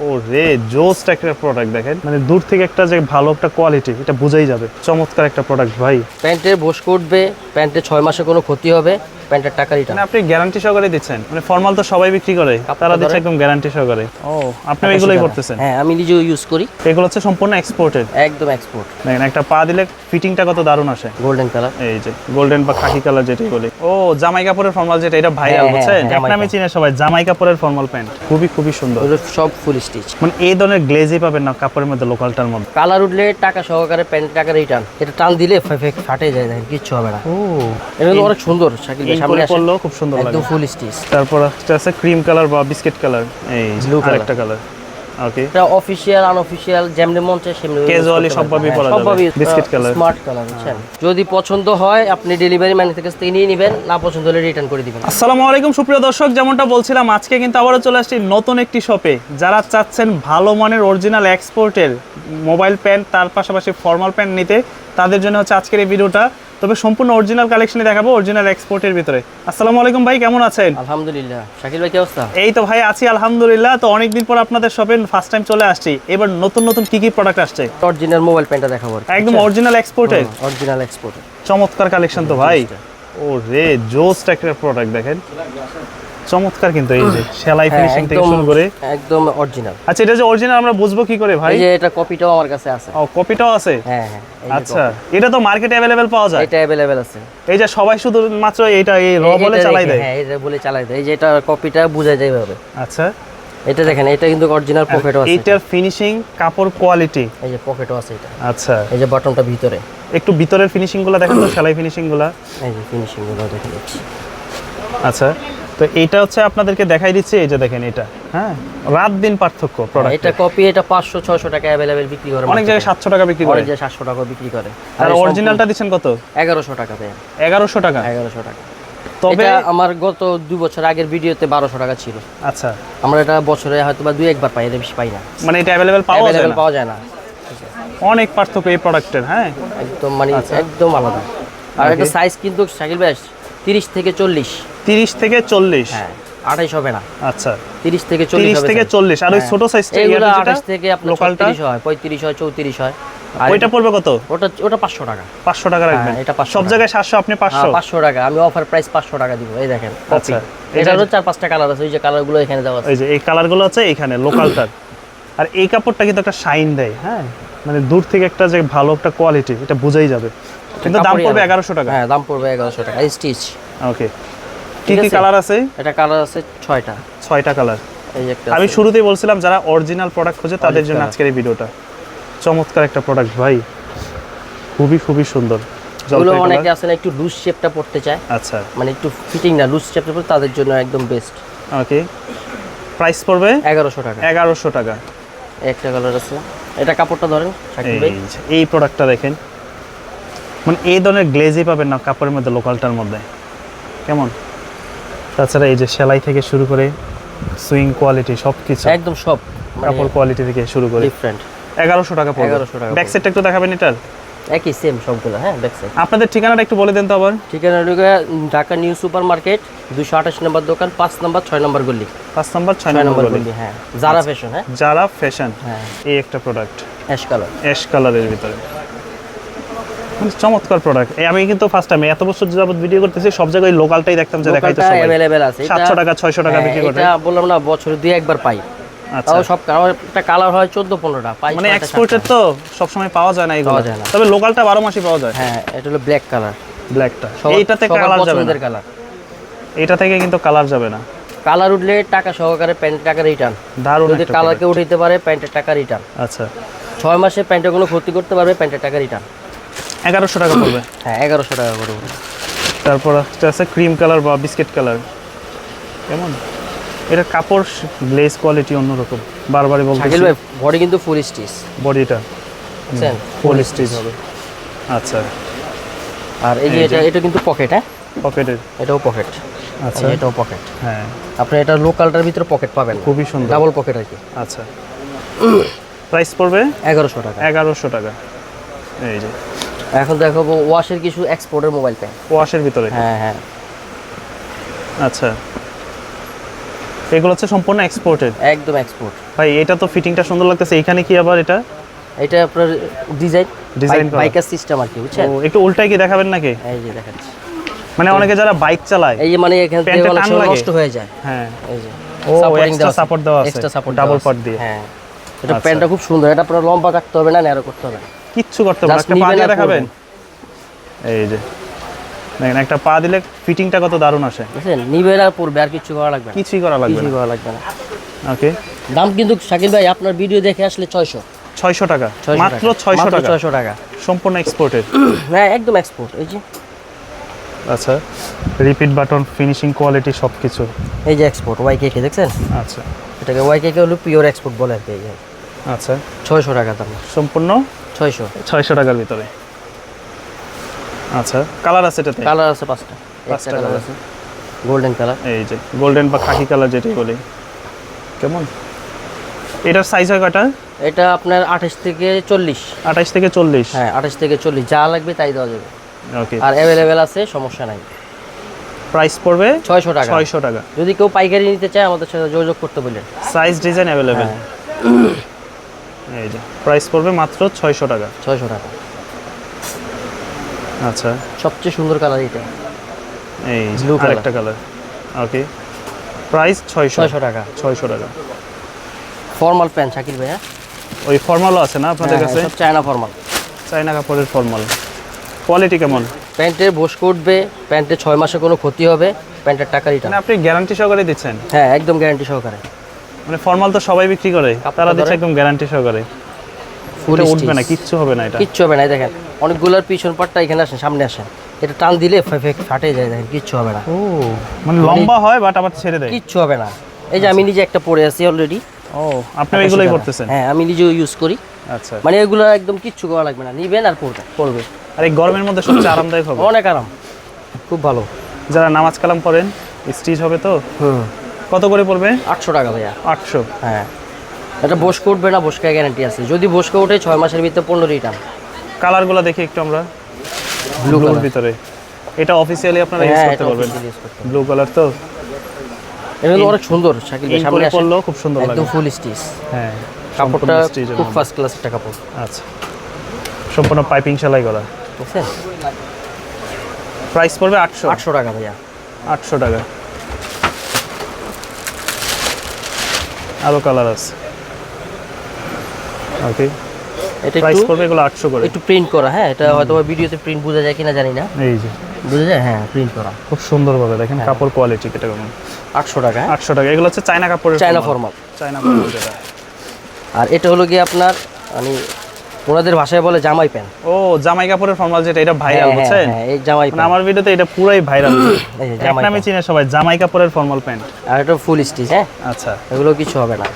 ও রে জোস্ট একটা প্রোডাক্ট দেখেন। মানে দূর থেকে একটা যে ভালো একটা কোয়ালিটি এটা বোঝাই যাবে। চমৎকার একটা প্রোডাক্ট ভাই। প্যান্টের বোস উঠবে, প্যান্টে ছয় মাসে কোনো ক্ষতি হবে। প্যান্টের টাকা রিটার্ন মানে আপনি গ্যারান্টি সহকারে দিচ্ছেন। মানে ফর্মাল তো সবাই বিক্রি করে। তারা দিচ্ছে একদম গ্যারান্টি সহকারে। ও আপনি এগুলোই করতেছেন? হ্যাঁ আমি নিজেও ইউজ করি। এগুলো হচ্ছে সম্পূর্ণ এক্সপোর্টেড একদম এক্সপোর্ট দেখেন একটা পা দিলে ফিটিংটা কত দারুণ আসে। গোল্ডেন কালার এই যে গোল্ডেন বা খাকি কালার যেটাই বলি। ও জামাই কাপড়ের ফর্মাল যেটা এটা ভাইরাল বুঝছেন? হ্যাঁ, এক নামে চিনে সবাই জামাই কাপড়ের ফর্মাল প্যান্ট খুবই খুবই সুন্দর। সব ফুল স্টিচ মানে এই ধরনের গ্লেজই পাবেন না কাপড়ের মধ্যে লোকালটার মধ্যে। কালার উঠলে টাকা সহকারে প্যান্টের টাকা রিটার্ন এটা টান দিলে ফাটে যায় দেখেন কিচ্ছু হবে না। ও এটা অনেক সুন্দর শাকিল সামনে পরলেও খুব সুন্দর লাগে। একদম ফুল স্টিচ তারপর একটা আছে ক্রিম কালার বা বিস্কিট কালার এই. আরেকটা কালার ওকে এটা অফিসিয়াল আনঅফিসিয়াল যেমনি মন চায় সেমনি Casually সবভাবেই পরা যাবে। Biscuit color. স্মার্ট কালার বুঝছেন? যদি পছন্দ হয় আপনি ডেলিভারি ম্যানের কাছ থেকে নিয়ে নেবেন না পছন্দ হলে রিটার্ন করে দিবেন। আসসালামু আলাইকুম সুপ্রিয় দর্শক যেমনটা বলছিলাম আজকে কিন্তু আবারও চলে আসছি নতুন একটি শপে যারা চাচ্ছেন ভালো মানের অরিজিনাল এক্সপোর্টের মোবাইল প্যান্ট তার পাশাপাশি ফর্মাল প্যান্ট নিতে তাদের জন্য হচ্ছে আজকের এই ভিডিওটা তবে সম্পূর্ণ অরিজিনাল কালেকশনই দেখাবো অরিজিনাল এক্সপোর্টের ভিতরে। আসসালামু আলাইকুম ভাই কেমন আছেন? আলহামদুলিল্লাহ। শাকিল ভাই কি অবস্থা? এই তো ভাই আছি আলহামদুলিল্লাহ। তো অনেকদিন পর আপনাদের শপে ফার্স্ট টাইম চলে আসছি। এবার নতুন নতুন কি কি প্রোডাক্ট আসছে? অরিজিনাল মোবাইল প্যান্টটা দেখাবো একদম অরিজিনাল এক্সপোর্টের অরিজিনাল এক্সপোর্ট চমৎকার কালেকশন তো ভাই। ও রে জোস্ট একটা প্রোডাক্ট দেখেন। চমৎকার কিন্তু এই যে সেলাই ফিনিশিং থেকে শুরু করে। একদম অরিজিনাল আচ্ছা এটা যে অরিজিনাল আমরা বুঝব কি করে ভাই? এই যে এটা কপিটাও আমার কাছে আছে। ও কপিটাও আছে? হ্যাঁ হ্যাঁ আচ্ছা এটা তো মার্কেটে অ্যাভেলেবেল পাওয়া যায়? এটা অ্যাভেলেবেল আছে। এই যে সবাই শুধু মাত্র এইটা এই র বলে চালাই দেয়? হ্যাঁ এটা বলে চালাই দেয়। এই যে এটা কপিটা বোঝা যায় ভাবে আচ্ছা। এটা দেখেন এটা কিন্তু অরিজিনাল পকেটও আছে ফিনিশিং কাপড় কোয়ালিটি এই যে পকেটও আছে এটা। আচ্ছা। এই যে বাটনটা ভিতরে। একটু ভিতরের ফিনিশিংগুলো দেখেন তো সেলাই ফিনিশিংগুলা। এই যে ফিনিশিংগুলো দেখে আচ্ছা। তো এটা হচ্ছে আপনাদেরকে দেখাই দিচ্ছে এই যে দেখেন এটা হ্যাঁ? রাত দিন পার্থক্য প্রোডাক্ট এটা কপি এটা পাঁচশো ছয়শো টাকা অ্যাভেলেবেল বিক্রি করে অনেক জায়গায় সাতশো টাকা বিক্রি করে। অনেক জায়গায় সাতশো টাকা বিক্রি করে। আর অরিজিনালটা দিচ্ছেন কত? এগারোশো টাকা দেয় এগারোশো টাকা? এগারোশো টাকা। তবে আমার গত দুই বছর আগের ভিডিওতে বারোশো টাকা ছিল। আচ্ছা। আমরা এটা বছরে হয়তো বা দুই একবার পাই এর বেশি পাই না। মানে এটা অ্যাভেলেবেল পাওয়া যায় না? পাওয়া যায় না। অনেক পার্থক্য এই প্রোডাক্টের হ্যাঁ? একদম মানে আচ্ছা। একদম আলাদা। আর এটা সাইজ কিন্তু শাকিল ভাই তিরিশ থেকে চল্লিশ। তিরিশ থেকে চল্লিশ? হ্যাঁ আঠাইশ হবে না। আচ্ছা। তিরিশ থেকে চল্লিশ তিরিশ থেকে। চল্লিশ। আর ওই হ্যাঁ। ছোট সাইজটা এইগুলো আঠাশ থেকে আপনার ছত্রিশ হয় পঁয়ত্রিশ হয় চৌত্রিশ হয়। ওইটা পড়বে কত? ওটা ওটা পাঁচশো টাকা। পাঁচশো টাকা রাখবেন। হ্যাঁ, এটা 500 সব জায়গায় সাতশো আপনি পাঁচশো? হ্যাঁ, পাঁচশো টাকা। আমি অফার প্রাইস পাঁচশো টাকা দিব এই দেখেন আচ্ছা। এটা এটা- হলো চার পাঁচটা কালার আছে ওই যে কালারগুলো এখানে দেওয়া আছে। এই যে এই কালারগুলো আছে এইখানে লোকালটার আর এই কাপড়টা কিন্তু একটা শাইন দেয় হ্যাঁ? মানে দূর থেকে একটা যে ভালো একটা কোয়ালিটি এটা বোঝাই যাবে। কিন্তু দাম পড়বে আলাদা। এগারোশো টাকা। হ্যাঁ দাম পড়বে এগারোশো টাকা স্টিচ ওকে কি কি কালার আছে এটা কালার আছে ছয়টা। ছয়টা কালার এই একটা আমি। শুরুতেই বলছিলাম যারা অরিজিনাল প্রোডাক্ট খোঁজে তাদের জন্য আজকের এই ভিডিওটা। চমৎকার একটা প্রোডাক্ট ভাই। খুবই খুবই সুন্দর। এগুলো অনেকে না একটু লুজ শেপটা পড়তে চায়। আচ্ছা। মানে একটু ফিটিং না লুজ শেপটা পড়তে তাদের জন্য একদম বেস্ট ওকে প্রাইস পড়বে? এগারোশো টাকা। এগারোশো টাকা। একটা কালার আছে। এটা কাপড়টা ধরেন এই প্রোডাক্টটা দেখেন। মানে এই ধরনের গ্লেজই পাবেন না কাপড়ের মধ্যে লোকালটার মধ্যে। কেমন? তাছাড়া এই যে সেলাই থেকে শুরু করে সুইং কোয়ালিটি সব কিছু একদম সব কাপড় কোয়ালিটি থেকে শুরু করে। ডিফারেন্ট এগারোশো টাকা পড়বে। 1100 টাকা ব্যাক সাইডটা একটু দেখাবেন এটার? একই সেম সবগুলো হ্যাঁ ব্যাক সাইড আপনাদের ঠিকানাটা একটু বলে দেন তো আবার। ঠিকানা ঢাকা নিউ সুপার মার্কেট দুশো আঠাশ নম্বর দোকান পাঁচ নম্বর ছয় নম্বর গলি। পাঁচ নম্বর ছয় নম্বর গলি। হ্যাঁ। জারা ফ্যাশন হ্যাঁ। যারা ফ্যাশন হ্যাঁ। এই একটা প্রোডাক্ট অ্যাশ কালার অ্যাশ কালারের ভিতরে। মানে চমৎকার প্রোডাক্ট আমি কিন্তু ফার্স্ট টাইম এত বছর যাবত ভিডিও করতেছি সব জায়গায় লোকালটাই দেখতাম যে দেখাইতো সবাই। অ্যাভেলেবেল আছে। এটা- সাতশো টাকা ছয়শো টাকা হ্যাঁ, বিক্রি করে এটা বললাম না বছরে দুই একবার পাই। আচ্ছা। তাও সব একটা কালার হয় চোদ্দ পনেরোটা পাই মানে এক্সপোর্টের। তো সবসময় পাওয়া যায় না এগুলো। তবে লোকালটা বারো মাসই পাওয়া যায়। হ্যাঁ এটা হলো ব্ল্যাক কালার ব্ল্যাকটা এইটাতে কালার যাবে না। কালার এটা থেকে কিন্তু কালার যাবে না। কালার উঠলে টাকা সহকারে প্যান্টের টাকা রিটার্ন দারুণ যদি কালারকে উঠাইতে পারে প্যান্টের টাকা রিটার্ন আচ্ছা। ছয় মাসে প্যান্টের কোনো ক্ষতি করতে পারবে প্যান্টের টাকা রিটার্ন এগারোশো টাকা পড়বে। হ্যাঁ এগারোশো টাকা করে তারপর আছে ক্রিম কালার বা বিস্কিট কালার কেমন? এটা কাপড় গ্লেজ কোয়ালিটি অন্যরকম বারবারই বলতে শাকিল ভাই বডি কিন্তু ফুল স্টিচ বডিটা ফুল স্টিচ হবে। আচ্ছা। আর এই যে এটা এটা কিন্তু পকেট হ্যাঁ? পকেটের এটাও পকেট আচ্ছা। এটাও পকেট হ্যাঁ। আপনি এটা লোকালটার ভিতরে পকেট পাবেন। খুবই সুন্দর। ডাবল পকেট আর কি। আচ্ছা। প্রাইস পড়বে? এগারোশো টাকা। এগারোশো টাকা। এই যে। এখন দেখাবো ওয়াশের কিছু এক্সপোর্টের মোবাইল প্যান ওয়াশের ভিতরে হ্যাঁ হ্যাঁ। আচ্ছা। এগুলো হচ্ছে সম্পূর্ণ এক্সপোর্টেড? একদম এক্সপোর্ট। ভাই এটা তো ফিটিংটা সুন্দর লাগতেছে। এখানে কি আবার এটা? এটা আপনার ডিজাইন করা। বাইকার সিস্টেম আর কি বুঝছেন? ও একটু উল্টাই কি দেখাবেন নাকি? এই যে দেখাচ্ছি। মানে অনেকে যারা বাইক চালায় এই যে মানে এখান থেকে অনেক সময় নষ্ট হয়ে যায়। হ্যাঁ। এই যে ও এক্সট্রা সাপোর্ট দেওয়া আছে। Extra support ডাবল পার্ট দিয়ে। হ্যাঁ। এটা আচ্ছা। প্যান্টটা খুব সুন্দর। এটা আপনার লম্বা কাটতে হবে না ন্যারো করতে হবে না। কিচ্ছু করতে হবে একটা পা দিয়ে দেখাবেন? এই যে দেখেন একটা পা দিলে ফিটিংটা কত দারুণ আসে। বুঝছেন নিবেন আর পড়বে আর কিছু করা লাগবে কিছুই করা লাগবে কিছুই করা লাগবে না। ওকে দাম কিন্তু শাকিল ভাই আপনার ভিডিও দেখে আসলে ছয়শো। ছয়শো টাকা। ছয়শো মাত্র ছয়শো টাকা। ছয়শো টাকা। সম্পূর্ণ এক্সপোর্টেড হ্যাঁ একদম এক্সপোর্ট এই যে। আচ্ছা। রিপিট বাটন ফিনিশিং কোয়ালিটি সব কিছু এই যে এক্সপোর্ট ওয়াই কে দেখছেন? আচ্ছা। এটাকে ওয়াই কে হলো পিওর এক্সপোর্ট বলে আর কি এই যে। আচ্ছা। ছয়শো টাকা দাম। সম্পূর্ণ? ছয়শো। ছয়শো টাকার ভিতরে। আচ্ছা কালার আছে এটাতে? কালার আছে পাঁচটা। পাঁচটা কালার আছে। Golden colour. এই যে গোল্ডেন বা খাকি কালার যেটাই বলি। কেমন? এটার সাইজ হয় কয়টা? এটা আপনার আঠাশ থেকে চল্লিশ। আঠাশ থেকে চল্লিশ? হ্যাঁ আঠাশ থেকে চল্লিশ। যা লাগবে তাই দেওয়া যাবে। ওকে আর অ্যাভেলেবেল আছে সমস্যা নাই। প্রাইস পড়বে? ছয়শো টাকা। ছয়শো টাকা। যদি কেউ পাইকারি নিতে চায় আমাদের সাথে যোগাযোগ করতে বললেন। সাইজ ডিজাইন অ্যাভেলেবেল এই যে প্রাইস পড়বে মাত্র ছয়শো টাকা। ছয়শো টাকা। আচ্ছা। সবচেয়ে সুন্দর কালার এটা এই colour। আরেকটা কালার ওকে প্রাইস ছয়শো। ছয়শো টাকা। ছয়শো টাকা। ফর্মাল প্যান্ট শাকিল ভাইয়া। ওই ফর্মালও আছে না আপনাদের হ্যাঁ, কাছে? চায়না ফর্মাল চাইনা কাপড়ের ফর্মাল কোয়ালিটি কেমন? প্যান্টের বস উঠবে প্যান্টে ছয় মাসে কোনো ক্ষতি হবে প্যান্টের টাকা রিটার্ন মানে আপনি গ্যারান্টি সহকারে দিচ্ছেন? হ্যাঁ একদম গ্যারান্টি সহকারে। মানে ফর্মাল তো সবাই বিক্রি করে। তারা দিচ্ছে একদম গ্যারান্টি সহকারে। ফুল উঠবে না কিচ্ছু হবে না এটা। কিচ্ছু হবে না দেখেন অনেকগুলোর পিছন পাটটা এখানে আসেন সামনে আসেন। এটা টান দিলে ফাটে যায় দেখেন কিচ্ছু হবে না। ও মানে লম্বা হয় বাট আবার ছেড়ে দেয়। কিচ্ছু হবে না। এই যে আমি নিজে একটা পরে আছি অলরেডি ও আপনি এগুলোই করতেছেন? হ্যাঁ আমি নিজেও ইউজ করি। আচ্ছা। মানে এগুলো একদম কিচ্ছু করা লাগবে না নিবেন আর পড়বে পড়বে আর এই গরমের মধ্যে সবচেয়ে আরামদায়ক হবে? অনেক আরাম। খুব ভালো। যারা নামাজ কালাম পড়েন স্টিচ হবে তো? হুম। কত করে পড়বে? আটশো টাকা ভাইয়া। আটশো। হ্যাঁ। এটা বসকে উঠবে না বসকে গ্যারান্টি আছে। যদি বসকে উঠে ছয় মাসের ভিতরে পনেরো রিটার্ন কালারগুলো দেখি একটু আমরা। ব্লু ব্লুর কালার ভিতরে। এটা অফিসিয়ালি আপনারা ইউজ হ্যাঁ করতে পারবেন। ব্লু কালার তো। এগুলো অনেক সুন্দর শাকিল ভাই সামনে পরলেও খুব সুন্দর লাগে। একদম ফুল স্টিচ হ্যাঁ কাপড়টা খুব ফার্স্ট ক্লাস একটা কাপড়। আচ্ছা। সম্পূর্ণ পাইপিং সেলাই করা। প্রাইস পড়বে আটশো। আটশো টাকা ভাইয়া। আটশো টাকা। আরও কালার আছে। ওকে এটা প্রাইস করবে এগুলো আটশো করে। একটু প্রিন্ট করা হ্যাঁ এটা হয়তো ভিডিওতে প্রিন্ট বোঝা যায় কিনা জানি না। এই যে। বোঝা যায়? হ্যাঁ প্রিন্ট করা। খুব সুন্দরভাবে দেখেন হ্যাঁ। কাপড় কোয়ালিটি এটা কেমন? আটশো টাকা হ্যাঁ? আটশো টাকা। এগুলো হচ্ছে চায়না কাপড়ের চায়না ফর্মাল চায়না ফর্মাল আর এটা হলো গিয়ে আপনার মানে ওনাদের ভাষায় বলে জামাই প্যান্ট। ও জামাই কাপড়ের ফর্মাল যেটা এটা ভাইরাল হ্যাঁ, বুঝছেন? হ্যাঁ, এই জামাই মানে আমার ভিডিওতে এটা পুরাই ভাইরাল জামাই নামে প্যান্ট। চিনে সবাই জামাই কাপড়ের ফর্মাল প্যান্ট আর এটা ফুল স্টিচ হ্যাঁ? আচ্ছা। এগুলো কিছু হবে না।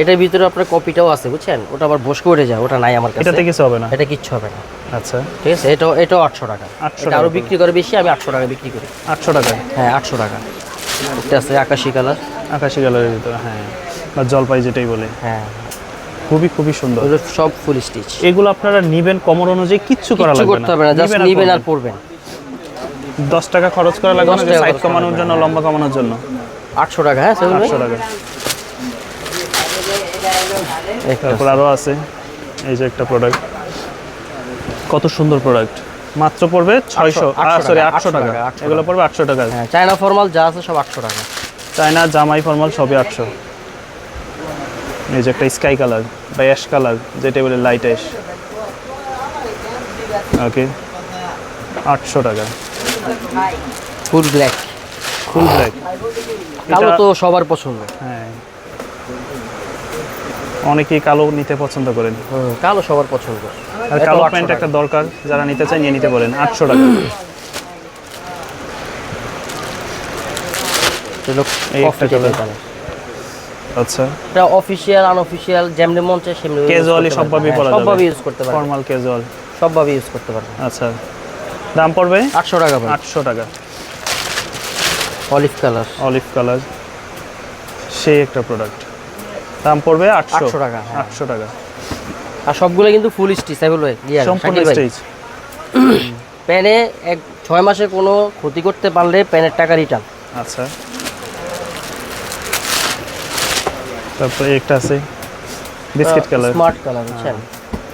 এটার ভিতরে আপনার কপিটাও আছে বুঝছেন? ওটা আবার বসকে উঠে যায় ওটা নাই আমার কাছে। এটাতে কিছু হবে না? এটা কিচ্ছু হবে না। আচ্ছা। ঠিক আছে? এটাও এটাও আটশো টাকা। 800 এটা আরও বিক্রি করে বেশি আমি আটশো টাকা বিক্রি করি। আটশো টাকা? হ্যাঁ আটশো টাকা। এটা আছে আকাশি কালার। আকাশি কালারের ভিতরে হ্যাঁ। বা জলপাই যেটাই বলে। হ্যাঁ। খুবই খুবই সুন্দর। সব ফুল স্টিচ এগুলো আপনারা নিবেন কমর অনুযায়ী কিচ্ছু করা লাগবে করতে হবে না জাস্ট নিবেন আর পরবেন। টাকা খরচ করা লাগবে না সাইড কমানোর জন্য লম্বা কমানোর জন্য। আটশো টাকা হ্যাঁ সেগুলো? আটশো টাকা। তারপর আরও আছে এই যে একটা প্রোডাক্ট কত সুন্দর প্রোডাক্ট মাত্র পড়বে ছয়শো সরি আটশো টাকা 800 এগুলো পড়বে আটশো টাকা। হ্যাঁ চায়না ফর্মাল যা আছে সব আটশো টাকা। চায়না জামাই ফর্মাল সবই আটশো। এই যে একটা স্কাই কালার বা অ্যাশ কালার যেটা বলে লাইট অ্যাশ ওকে আটশো টাকা। ফুল ব্ল্যাক ফুল ব্ল্যাক কালো তো সবার পছন্দ। হ্যাঁ। অনেকেই কালো নিতে পছন্দ করেন। কালো সবার পছন্দ। আর কালো প্যান্ট একটা দরকার যারা নিতে চায় নিয়ে নিতে পারেন আটশো টাকা। এই একটা আচ্ছা। এটা অফিসিয়াল আনঅফিসিয়াল যেমনি মন চায় সেমনি সবভাবেই পারবেন। পরা হ্যাঁ, যাবে। সবভাবে ইউজ করতে পারবেন। ফর্মাল ক্যাজুয়াল সবভাবে ইউজ করতে পারবেন। আচ্ছা। দাম পড়বে? আটশো টাকা ভাই। আটশো টাকা। অলিভ কালার অলিভ কালার সেই একটা প্রোডাক্ট দাম পড়বে আটশো। 800 টাকা, হ্যাঁ। আটশো টাকা। আর সবগুলো কিন্তু ফুল স্টিচ এগুলো সম্পূর্ণ স্টেজ প্যানে এক ছয় মাসে কোনো ক্ষতি করতে পারলে প্যানের টাকা রিটার্ন আচ্ছা। তারপরে একটা আছে বিস্কিট কালার। স্মার্ট কালার বুঝছেন?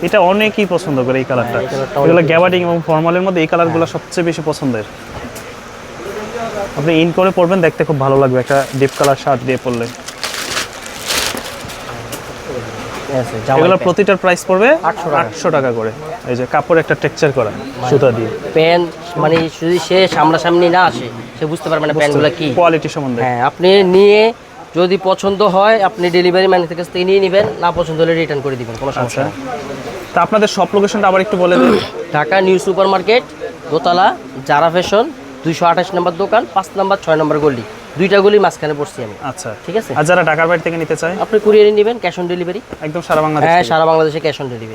এটা অনেকেই পছন্দ করে এই কালারটা এগুলো অনেকেই গ্যাবার্ডিং এবং ফর্মালের মধ্যে এই কালারগুলো সবচেয়ে বেশি পছন্দের। আপনি ইন করে পরবেন দেখতে খুব ভালো লাগবে একটা ডিপ কালার শার্ট দিয়ে পরলে এগুলো প্রতিটার প্রাইস পড়বে 800 আটশো টাকা করে। এই যে কাপড় একটা টেক্সচার করা সুতা দিয়ে। প্যান্ট মানে যদি সে সামনাসামনি না আসে সে বুঝতে পারবে না প্যান্টগুলো কি। কোয়ালিটি সম্বন্ধে। হ্যাঁ আপনি নিয়ে যদি পছন্দ হয় আপনি ডেলিভারি ম্যানের কাছ থেকে নিয়ে নেবেন না পছন্দ হলে রিটার্ন করে দিবেন কোনো সমস্যা আচ্ছা। নেই। তা আপনাদের সব লোকেশনটা আবার একটু বলে দিন। ঢাকা নিউ সুপার মার্কেট দোতলা জারা ফ্যাশন দুইশো আঠাশ নম্বর দোকান পাঁচ নম্বর ছয় নম্বর গলি। দুইটা গলি মাঝখানে পড়ছি আমি। আচ্ছা। ঠিক আছে? আর যারা ঢাকার বাড়ি থেকে নিতে চায়? আপনি কুরিয়ারে নেবেন ক্যাশ অন ডেলিভারি একদম সারা বাংলাদেশ হ্যাঁ। সারা বাংলাদেশে ক্যাশ অন ডেলিভারি